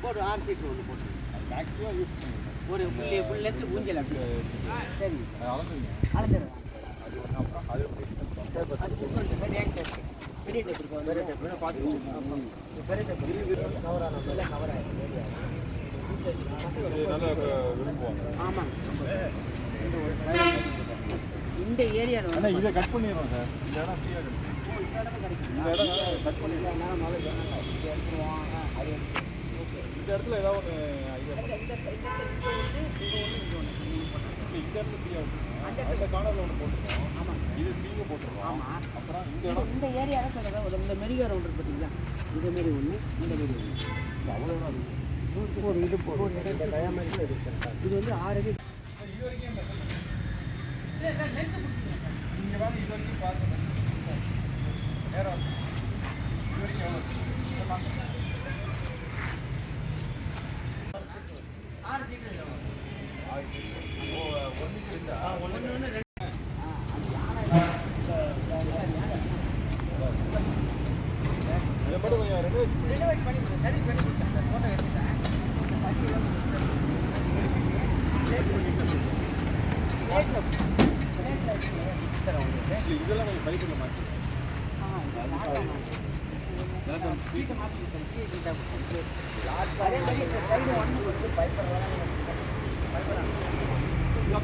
போடு ஆறு சீட் ஒன்று போட்டு மேக்ஸிமம் யூஸ் பண்ணுங்க ஒரு புள்ளி ஃபுல் லென்த் ஊஞ்சல் அப்படி. சரி. அளந்துடுறேன் பெரிய டேப் இருக்கும் பெரிய டேப் பார்த்துக்கோங்க பெரிய டேப் கவர் ஆன எல்லாம் கவர் இந்த ஒரு ஏரியாவில் வந்து இதை கட் பண்ணிடுறோம் சார் இந்த இடம் ஃப்ரீயாக கிடைக்கும் இந்த இடம் கட் பண்ணி அது இந்த இடத்துல ஏதாவது ஒன்று ஐடியா இந்த இது இது இடத்துல ஃப்ரீயாக விட்டுருக்கோம் அந்த கார்னரில் ஒன்று போட்டுருக்கோம் ஆமாம் இது ஃப்ரீயாக போட்டுருக்கோம் அப்புறம் இந்த இடம் இந்த ஏரியாவில் சொல்கிறதா ஒரு இந்த மெரிகா இருக்கு பார்த்தீங்களா இந்த மாரி ஒன்று இந்த மாரி ஒன்று அவ்வளோதான் ஒரு இது போடும் இது வந்து ஆறு அடி இது வரைக்கும் இதெல்லாம் கொஞ்சம் பைப்பில் மாற்றி அதே மாதிரி இந்த சைடு ஒன்று வந்து பயப்படுறாங்க